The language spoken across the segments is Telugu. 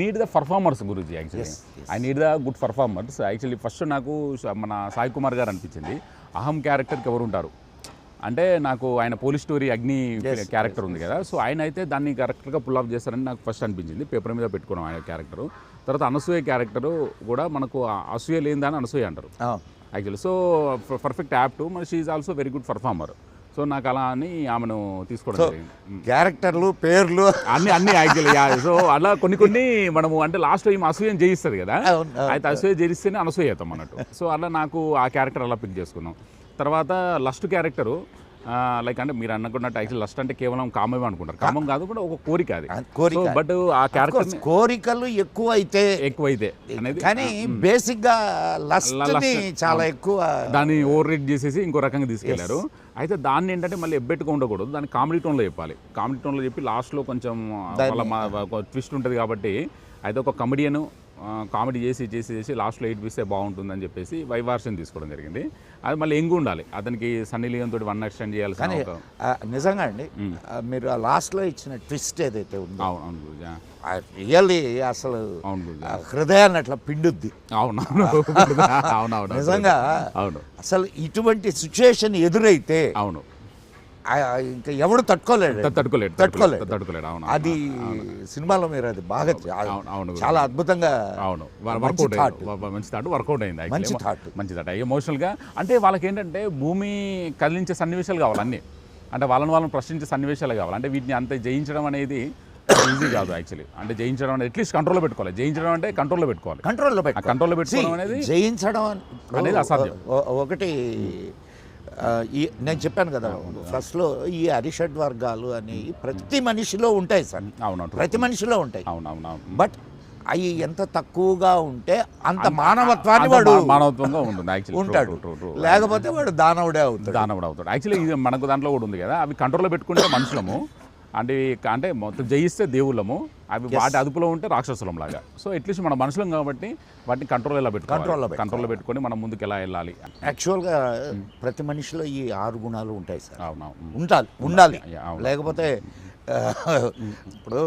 నీడ్ ద పర్ఫార్మర్స్ గురించి actually. I need the good performers actually first నాకు మన సాయి కుమార్ గారు అనిపించింది. అహం క్యారెక్టర్కి ఎవరు ఉంటారు? అంటే నాకు ఆయన పోలీస్ స్టోరీ అగ్ని క్యారెక్టర్ ఉంది కదా. సో ఆయన అయితే దాన్ని కరెక్ట్గా పుల్ ఆఫ్ చేస్తారని నాకు ఫస్ట్ అనిపించింది. పేపర్ మీద పెట్టుకున్నాం ఆయన క్యారెక్టర్ తర్వాత అనసూయ క్యారెక్టరు కూడా మనకు అసూయ లేనిదని అనసూయ అంటారు. యాక్చువల్లీ సో పర్ఫెక్ట్ యాప్ట్ మన she also very good performer so నాకు అలా అని ఆమెను తీసుకోవడం జరిగింది. క్యారెక్టర్లు పేర్లు. అన్ని అన్ని యాక్చువల్లీ సో అలా కొన్ని కొన్ని మనము అంటే లాస్ట్ ఈమె అసూయం జయిస్తుంది కదా. అయితే అసూయ జయిస్తేనే అనసూయ అవుతాం అన్నట్టు. సో అలా నాకు ఆ క్యారెక్టర్ అలా పిక్ చేసుకున్నాం. తర్వాత లస్ట్ క్యారెక్టరు లైక్ అంటే మీరు అనుకున్నట్టు యాక్చువల్లీ లస్ట్ అంటే కేవలం కామమే అనుకుంటారు. కామం కాదు కూడా ఒక కోరిక అది. కోరిక. బట్ ఆ క్యారెక్టర్ కోరికలు ఎక్కువ అయితే ఎక్కువైతే అనేది కానీ బేసిక్గా లస్ట్. చాలా ఎక్కువ దాన్ని ఓవర్ రేట్ చేసేసి ఇంకో రకంగా తీసుకెళ్ళారు. అయితే దాన్ని ఏంటంటే మళ్ళీ ఎబ్బెట్టుగా ఉండకూడదు. దాన్ని కామెడీ టోన్లో చెప్పాలి. కామెడీ టోన్లో చెప్పి లాస్ట్లో కొంచెం వాళ్ళ ట్విస్ట్ ఉంటుంది కాబట్టి అయితే ఒక కమెడియన్ కామెడీ చేసి చేసి చేసి లాస్ట్లో ఎయిట్ పిస్తే బాగుంటుందని చెప్పేసి వైవార్షన్ తీసుకోవడం జరిగింది. అది మళ్ళీ ఎంగు ఉండాలి. అతనికి సన్నీ లియోన్ తోటి వన్ ఎక్స్టెండ్ చేయాల్సిన కానీ నిజంగా అండి మీరు ఆ లాస్ట్లో ఇచ్చిన ట్విస్ట్ ఏదైతే ఉందో అవును అవును గురూజీ. రియల్లీ అసలు హృదయాన్ని అట్లా పిండుద్ది. అవును అవును అవును నిజంగా అవును. అసలు ఇటువంటి సిచ్యుయేషన్ ఎదురైతే అవును. ఇంకా ఎవడు తట్టుకోలేడు. తట్టుకోలేడు తట్టుకోలేడు తట్టుకోలేడు. అవును అది సినిమాలో మీరు అది బాగా అవును. చాలా అద్భుతంగా అవును వర్కౌట్ మంచి థాట్. వర్కౌట్ అయింది. మంచి thought. మంచి థాట్. ఎమోషనల్గా అంటే వాళ్ళకి ఏంటంటే భూమి కదిలించే సన్నివేశాలు కావాలి అన్నీ. అంటే వాళ్ళని వాళ్ళని ప్రశ్నించే సన్నివేశాలు కావాలి. అంటే వీటిని అంత జయించడం అనేది ఈజీ కాదు యాక్చువల్లీ అంటే జయించడం అనేది అట్లీస్ట్ కంట్రోల్లో పెట్టుకోవాలి. జయించడం అంటే కంట్రోల్లో పెట్టుకోవాలి. కంట్రోల్లో కంట్రోల్లో పెట్టుకోవడం అనేది జయించడం అనేది అసాధ్యం. ఒకటి ఈ నేను చెప్పాను కదా ఫస్ట్లో ఈ అరిషడ్ వర్గాలు అని ప్రతి మనిషిలో ఉంటాయి సార్. అవును ప్రతి మనిషిలో ఉంటాయి. బట్ అవి ఎంత తక్కువగా ఉంటే అంత మానవత్వాన్ని వాడు మానవత్వంగా ఉంటుంది ఉంటాడు. లేకపోతే వాడు దానవుడే అవుతాడు. దానవుడు అవుతాడు. యాక్చువల్లీ ఇది మనకు దాంట్లో కూడా ఉంది కదా. అవి కంట్రోల్లో పెట్టుకుంటే మనుషులము. అంటే అంటే మొత్తం జయిస్తే దేవుళ్ళము. అవి వాటి అదుపులో ఉంటే రాక్షసులం లాగా సో అట్లీస్ట్ మన మనుషులం కాబట్టి వాటిని కంట్రోల్ ఎలా Control లో పెట్టుకోవాలి. పెట్టుకోవాలి. కంట్రోల్లో పెట్టుకొని మనం ముందుకు ఎలా వెళ్ళాలి? యాక్చువల్గా ప్రతి మనిషిలో ఈ ఆరు గుణాలు ఉంటాయి సార్. అవునవును. ఉండాలి ఉండాలి. అవును. లేకపోతే ఆ, ఇప్పుడు.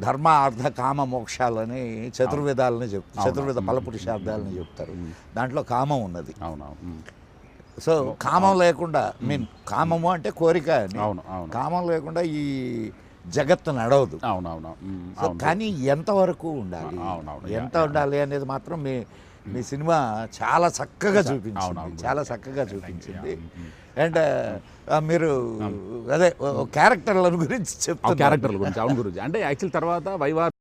ధర్మ అర్థ కామ మోక్షాలని చతుర్వేదాలని చెప్తారు చతుర్వేద ఫలపురుషార్థాలని చెప్తారు. దాంట్లో కామం ఉన్నది. అవునవును. సో కామం లేకుండా మీన్ కామము అంటే కోరిక అని. అవును అవును. కామం లేకుండా ఈ జగత్తు నడవదు. అవునవును. కానీ ఎంతవరకు ఉండాలి. ఎంత ఉండాలి అనేది మాత్రం మీ మీ సినిమా చాలా చక్కగా చూపించింది. చాలా చక్కగా చూపించింది. అండ్ మీరు అదే క్యారెక్టర్ల గురించి ఆ చెప్తున్నారు. క్యారెక్టర్ల గురించి అవును గురించి అంటే యాక్చువల్ తర్వాత వైవార్